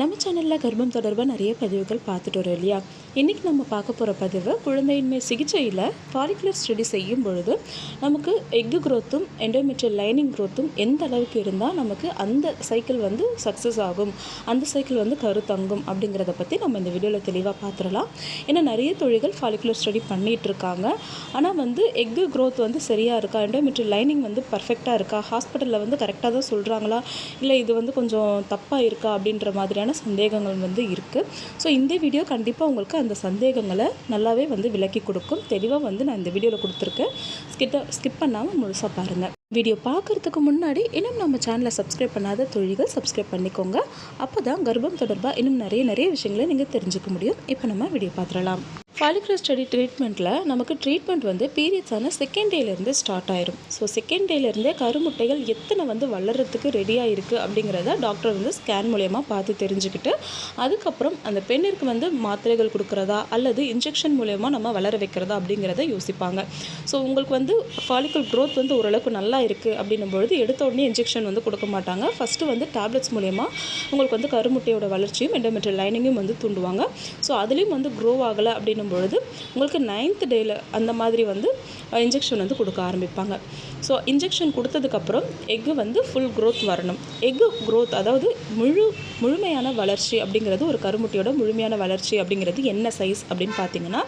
நம்ம சேனலில் கர்ப்பம் தொடர்பாக நிறைய பதிவுகள் பார்த்துட்டு வரோம் இல்லையா? இன்றைக்கி நம்ம பார்க்க போகிற பதிவு குழந்தையின்மை சிகிச்சையில் ஃபாலிகுலர் ஸ்டடி செய்யும் பொழுது நமக்கு எக்கு க்ரோத்தும் எண்டோமெட்ரியல் லைனிங் க்ரோத்தும் எந்த அளவுக்கு இருந்தால் நமக்கு அந்த சைக்கிள் வந்து சக்ஸஸ் ஆகும் அந்த சைக்கிள் வந்து கரு தங்கும் அப்படிங்கிறத பற்றி நம்ம இந்த வீடியோவில் தெளிவாக பார்த்துடலாம். ஏன்னா நிறைய தொழில்கள் ஃபாலிகுலர் ஸ்டடி பண்ணிகிட்டு இருக்காங்க. ஆனால் வந்து எக்கு க்ரோத் வந்து சரியாக இருக்கா? எண்டோமெட்ரியல் லைனிங் வந்து பர்ஃபெக்டாக இருக்கா? ஹாஸ்பிட்டலில் வந்து கரெக்டாக தான் சொல்கிறாங்களா இல்லை இது வந்து கொஞ்சம் தப்பாக இருக்கா? அப்படின்ற மாதிரி மாதிரியான சந்தேகங்கள் வந்து இருக்குது ஸோ இந்த வீடியோ கண்டிப்பாக உங்களுக்கு அந்த சந்தேகங்களை நல்லாவே வந்து விளக்கி கொடுக்கும். தெளிவாக வந்து நான் இந்த வீடியோவில் கொடுத்துருக்கேன். ஸ்கிட்ட ஸ்கிப் பண்ணாமல் முழுசாக பாருங்கள் வீடியோ பார்க்குறதுக்கு முன்னாடி இன்னும் நம்ம சேனலை சப்ஸ்கிரைப் பண்ணாத தொழில்கள் சப்ஸ்கிரைப் பண்ணிக்கோங்க. அப்போ தான் கர்ப்பம் தொடர்பாக இன்னும் நிறைய நிறைய விஷயங்களை நீங்கள் தெரிஞ்சுக்க முடியும். இப்போ நம்ம வீடியோ பார்த்துடலாம். ஃபாலிகுலர் ஸ்டடி ட்ரீட்மெண்ட்டில் நமக்கு ட்ரீட்மெண்ட் வந்து பீரியட்ஸான செகண்ட் டேலேருந்து ஸ்டார்ட் ஆயிரும். ஸோ செகண்ட் டேலேருந்தே கருமுட்டைகள் எத்தனை வந்து வளர்கிறதுக்கு ரெடியாக இருக்குது அப்படிங்கிறத டாக்டர் வந்து ஸ்கேன் மூலயமா பார்த்து தெரிஞ்சுக்கிட்டு அதுக்கப்புறம் அந்த பெண்ணிற்கு வந்து மாத்திரைகள் கொடுக்குறதா அல்லது இன்ஜெக்ஷன் மூலயமா நம்ம வளர வைக்கிறதா அப்படிங்கிறத யோசிப்பாங்க. ஸோ உங்களுக்கு வந்து ஃபாலிக்கல் க்ரோத் வந்து ஓரளவுக்கு நல்லா இருக்குது அப்படின்னும் பொழுது எடுத்த உடனே இன்ஜெக்ஷன் வந்து கொடுக்க மாட்டாங்க. ஃபஸ்ட்டு வந்து டேப்லெட்ஸ் மூலயமா உங்களுக்கு வந்து கருமுட்டையோட வளர்ச்சியும் எண்டோமெட்ரியல் லைனிங்கும் வந்து தூண்டுவாங்க. ஸோ அதுலேயும் வந்து க்ரோ ஆகலை அப்படின்னும் பொழுது உங்களுக்கு நைன்த் டேயில் அந்த மாதிரி வந்து இன்ஜெக்ஷன் வந்து கொடுக்க ஆரம்பிப்பாங்க. ஸோ இன்ஜெக்ஷன் கொடுத்ததுக்கப்புறம் எக்கு வந்து ஃபுல் க்ரோத் வரணும். எக்கு க்ரோத் அதாவது முழு முழுமையான வளர்ச்சி அப்படிங்கிறது ஒரு கருமுட்டியோட முழுமையான வளர்ச்சி அப்படிங்கிறது என்ன சைஸ் அப்படின்னு பார்த்தீங்கன்னா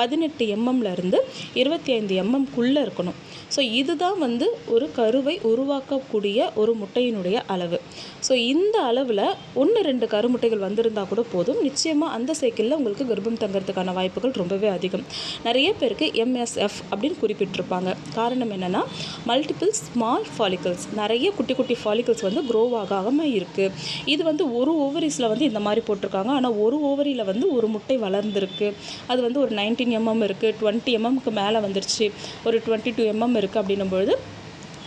பதினெட்டு எம்எம்லேருந்து இருபத்தி ஐந்து எம்எம்குள்ளே இருக்கணும். ஸோ இதுதான் வந்து ஒரு கருவை உருவாக்கக்கூடிய ஒரு முட்டையினுடைய அளவு. ஸோ இந்த அளவில் ஒன்று ரெண்டு கருமுட்டைகள் வந்திருந்தால் கூட போதும். நிச்சயமாக அந்த சைக்கிளில் உங்களுக்கு கர்ப்பம் தங்குறதுக்கான வாய்ப்புகள் ரொம்பவே அதிகம். நிறைய பேருக்கு எம்எஸ்எஃப் அப்படின்னு குறிப்பிட்டிருப்பாங்க. காரணம் என்னென்னா மல்டிபிள் ஸ்மால் ஃபாலிகல்ஸ் நிறைய குட்டி குட்டி ஃபாலிகல்ஸ் வந்து க்ரோ ஆகாமல் இருக்குது இது வந்து ஒரு ஓவரிஸில் வந்து இந்த மாதிரி போட்டிருக்காங்க. ஆனால் ஒரு ஓவரியில் வந்து ஒரு முட்டை வளர்ந்துருக்கு. அது வந்து ஒரு நைன்டீன் எம்எம் இருக்குது டுவெண்ட்டி எம்எம்க்கு மேலே வந்துருச்சு. ஒரு டுவெண்ட்டி டூ எம்எம் இருக்குது அப்படின்னும்பொழுது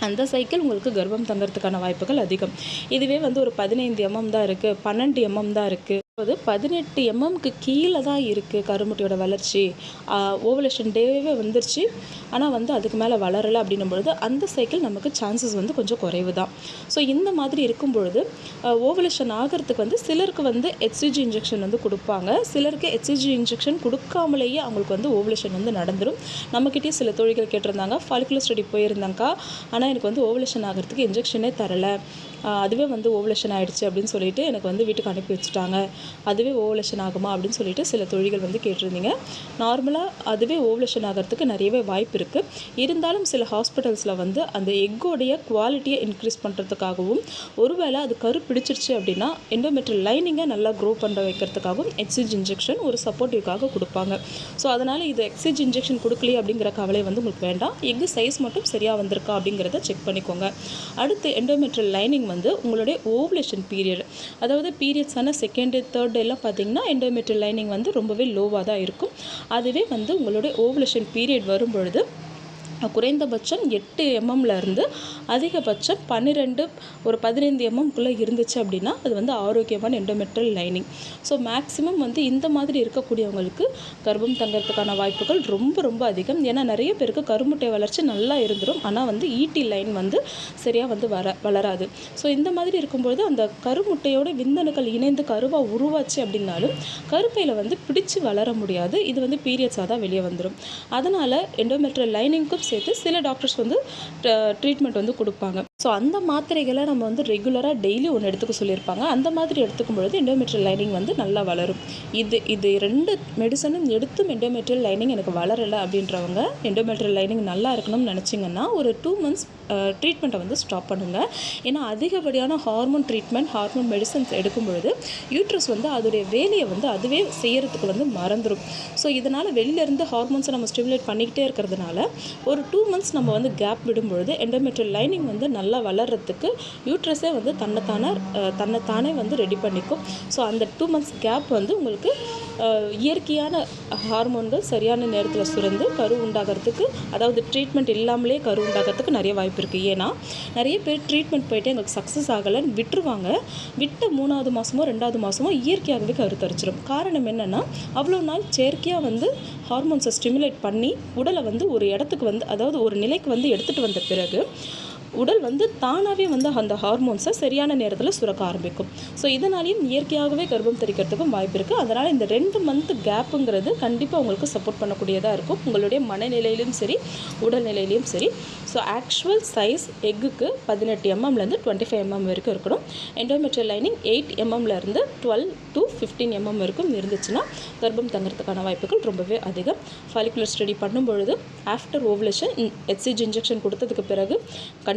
அந்த சைக்கிள் உங்களுக்கு கர்ப்பம் தங்கிறதுக்கான வாய்ப்புகள் அதிகம். இதுவே வந்து ஒரு பதினைந்து எம்எம் தான் இருக்குது பன்னெண்டு எம்எம் தான் இருக்குது அது பதினெட்டு எம்எம்க்கு கீழே தான் இருக்குது கருமுட்டியோட வளர்ச்சி. ஓவலேஷன் டேவே வந்துருச்சு. ஆனால் வந்து அதுக்கு மேலே வளரலை அப்படின்னும் பொழுது அந்த சைக்கிள் நமக்கு சான்சஸ் வந்து கொஞ்சம் குறைவு தான். ஸோ இந்த மாதிரி இருக்கும் பொழுது ஓவலேஷன் ஆகிறதுக்கு வந்து சிலருக்கு வந்து ஹெச்சிஜி இன்ஜெக்ஷன் வந்து கொடுப்பாங்க. சிலருக்கு ஹெச்சிஜி இன்ஜெக்ஷன் கொடுக்காமலேயே அவங்களுக்கு வந்து ஓவலேஷன் வந்து நடந்துடும் நம்மக்கிட்டே சில தொழில்கள் கேட்டிருந்தாங்க ஃபாலிகுலர் ஸ்டடி போயிருந்தாங்கக்கா. ஆனால் எனக்கு வந்து ஓவலேஷன் ஆகிறதுக்கு இன்ஜெக்ஷனே தரலை. அதுவே வந்து ஓவலேஷன் ஆகிடுச்சு அப்படின்னு சொல்லிட்டு எனக்கு வந்து வீட்டுக்கு அனுப்பி வச்சுட்டாங்க. அதுவே ஓவலேஷன் ஆகுமா அப்படின்னு சொல்லிட்டு சில தொழில்கள் வந்து கேட்டிருந்தீங்க. நார்மலாக அதுவே ஓவலேஷன் ஆகிறதுக்கு நிறையவே வாய்ப்பு இருக்குது இருந்தாலும் சில ஹாஸ்பிட்டல்ஸில் வந்து அந்த எக்கோடைய குவாலிட்டியை இன்க்ரீஸ் பண்ணுறதுக்காகவும் ஒருவேளை அது கரு பிடிச்சிருச்சு அப்படின்னா எண்டோமெட்ரியல் லைனிங்கை நல்லா க்ரோ பண்ண வைக்கிறதுக்காகவும் எக்ஸிஜ் இன்ஜெக்ஷன் ஒரு சப்போர்ட்டிவ்காக கொடுப்பாங்க. ஸோ அதனால் இது எக்ஸிஜ் இன்ஜெக்ஷன் கொடுக்கலையே அப்படிங்கிற கவலை வந்து உங்களுக்கு வேண்டாம். எக்கு சைஸ் மட்டும் சரியாக வந்திருக்கா அப்படிங்கிறத செக் பண்ணிக்கோங்க. அடுத்து எண்டோமெட்ரியல் லைனிங் வந்து உங்களுடைய ஓவுலேஷன் பீரியட் அதாவது பீரியட்ஸான செகண்ட் தேர்ட் எல்லாம் பார்த்தீங்கன்னா எண்டோமெட்ரியல் லைனிங் வந்து ரொம்பவே லோவாக தான் இருக்கும். அதுவே வந்து உங்களுடைய ஓவலேஷன் பீரியட் வரும் பொழுது குறைந்தபட்சம் எட்டு எம்எம்ல இருந்து அதிகபட்சம் பன்னிரெண்டு ஒரு பதினைந்து எம்எம்குள்ளே இருந்துச்சு அப்படின்னா அது வந்து ஆரோக்கியமான எண்டோமெட்ரல் லைனிங் ஸோ மேக்ஸிமம் வந்து இந்த மாதிரி இருக்கக்கூடியவங்களுக்கு கர்ப்பம் தங்கறதுக்கான வாய்ப்புகள் ரொம்ப ரொம்ப அதிகம். ஏன்னா நிறைய பேருக்கு கருமுட்டை வளர்ச்சி நல்லா இருந்துடும் ஆனால் வந்து ஈட்டி லைன் வந்து சரியாக வந்து வர வளராது. ஸோ இந்த மாதிரி இருக்கும்பொழுது அந்த கருமுட்டையோட விந்தணுக்கள் இணைந்து கருவாக உருவாச்சு அப்படின்னாலும் கருப்பையில் வந்து பிடிச்சு வளர முடியாது. இது வந்து பீரியட்ஸாக தான் வெளியே வந்துடும் அதனால் எண்டோமெட்ரல் லைனிங்க்கும் சேர்த்து சில டாக்டர்ஸ் வந்து ட்ரீட்மெண்ட் வந்து கொடுப்பாங்க. ஸோ அந்த மாத்திரைகளை நம்ம வந்து ரெகுலராக டெய்லி ஒன்று எடுத்துக்க சொல்லியிருப்பாங்க. அந்த மாதிரி எடுத்துக்கும் பொழுது எண்டோமெட்ரியல் லைனிங் வந்து நல்லா வளரும். இது இது ரெண்டு மெடிசனும் எடுத்தும் எண்டோமெட்ரியல் லைனிங் எனக்கு வளரலை அப்படின்றவங்க எண்டோமெட்ரியல் லைனிங் நல்லா இருக்கணும்னு நினச்சிங்கன்னா ஒரு டூ மந்த்ஸ் ட்ரீட்மெண்ட்டை வந்து ஸ்டாப் பண்ணுங்கள் ஏன்னா அதிகப்படியான ஹார்மோன் ட்ரீட்மெண்ட் ஹார்மோன் மெடிசன்ஸ் எடுக்கும் பொழுது யூட்ரஸ் வந்து அதோடைய வேலையை வந்து அதுவே செய்கிறதுக்கு வந்து மறந்துடும் ஸோ இதனால் வெளியிலேருந்து ஹார்மோன்ஸை நம்ம ஸ்டிமுலேட் பண்ணிக்கிட்டே இருக்கிறதுனால ஒரு டூ மந்த்ஸ் நம்ம வந்து கேப் விடும்பொழுது எண்டோமெட்ரியல் லைனிங் வந்து நல்லா வளர்கிறதுக்கு யூட்ரஸே வந்து தன்னைத்தானே தன்னைத்தானே வந்து ரெடி பண்ணிக்கும். ஸோ அந்த டூ மந்த்ஸ் கேப் வந்து உங்களுக்கு இயற்கையான ஹார்மோன்கள் சரியான நேரத்தில் சுரந்து கரு உண்டாகிறதுக்கு அதாவது ட்ரீட்மெண்ட் இல்லாமலே கரு உண்டாகிறதுக்கு நிறைய வாய்ப்பு இருக்குது ஏன்னா நிறைய பேர் ட்ரீட்மெண்ட் போயிட்டு எங்களுக்கு சக்ஸஸ் ஆகலைன்னு விட்டுருவாங்க. விட்ட மூணாவது மாதமோ ரெண்டாவது மாதமோ இயற்கையாகவே கரு தரிச்சிடும் காரணம் என்னென்னா அவ்வளோ நாள் செயற்கையாக வந்து ஹார்மோன்ஸை ஸ்டிமுலேட் பண்ணி உடலை வந்து ஒரு இடத்துக்கு வந்து அதாவது ஒரு நிலைக்கு வந்து எடுத்துகிட்டு வந்த பிறகு உடல் வந்து தானாகவே வந்து அந்த ஹார்மோன்ஸை சரியான நேரத்தில் சுரக்க ஆரம்பிக்கும். ஸோ இதனாலேயும் இயற்கையாகவே கர்ப்பம் தெரிக்கிறதுக்கும் வாய்ப்பு இருக்குது அதனால் இந்த ரெண்டு மந்த் கேப்புங்கிறது கண்டிப்பாக உங்களுக்கு சப்போர்ட் பண்ணக்கூடியதாக இருக்கும். உங்களுடைய மனநிலையிலும் சரி உடல்நிலையிலையும் சரி. ஸோ ஆக்சுவல் சைஸ் எக்குக்கு பதினெட்டு எம்எம்லேருந்து டுவெண்ட்டி ஃபைவ் எம்எம் வரைக்கும் இருக்கணும். எண்டோமெட்ரியல் லைனிங் எயிட் எம்எம்லேருந்து டுவெல் டு ஃபிஃப்டீன் எம்எம் வரைக்கும் இருந்துச்சுன்னா கர்ப்பம் தங்குறதுக்கான வாய்ப்புகள் ரொம்பவே அதிகம். ஃபாலிகுலர் ஸ்டடி பண்ணும்பொழுது ஆஃப்டர் ஓவலேஷன் ஹெச்சிஜி இன்ஜெக்ஷன் கொடுத்ததுக்கு பிறகு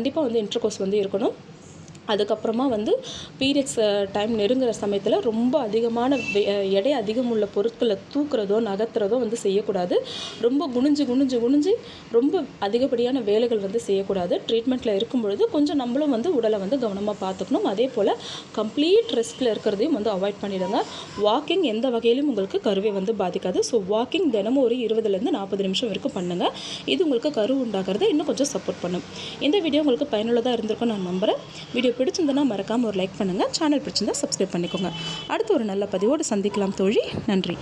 கண்டிப்பாக வந்து இன்டர்கோர்ஸ் வந்து இருக்கணும். அதுக்கப்புறமா வந்து பீரியட்ஸ் டைம் நெருங்குற சமயத்தில் ரொம்ப அதிகமான எடை அதிகம் உள்ள பொருட்களை தூக்குறதோ நகர்த்துறதோ வந்து செய்யக்கூடாது. ரொம்ப குனிஞ்சு குனிஞ்சு குனிஞ்சு ரொம்ப அதிகப்படியான வேலைகள் வந்து செய்யக்கூடாது. ட்ரீட்மெண்ட்டில் இருக்கும் பொழுது கொஞ்சம் நம்மளும் வந்து உடலை வந்து கவனமாக பார்த்துக்கணும். அதே போல் கம்ப்ளீட் ரெஸ்ட்டில் இருக்கிறதையும் வந்து அவாய்ட் பண்ணிடுங்க. வாக்கிங் எந்த வகையிலும் உங்களுக்கு கருவை வந்து பாதிக்காது. ஸோ வாக்கிங் தினமும் ஒரு இருபதுலேருந்து நாற்பது நிமிஷம் வரைக்கும் பண்ணுங்கள் இது உங்களுக்கு கரு உண்டாகிறத இன்னும் கொஞ்சம் சப்போர்ட் பண்ணும். இந்த வீடியோ உங்களுக்கு பயனுள்ளதாக இருந்திருக்கும் நான் நம்புகிறேன் வீடியோ வீடியோ பிடிச்சிருந்தனா மறக்காமல் ஒரு லைக் பண்ணுங்கள் சேனல் பிடிச்சிருந்தா சப்ஸ்கிரைப் பண்ணிக்கோங்க. அடுத்து ஒரு நல்ல பதிவோடு சந்திக்கலாம் தோழி. நன்றி.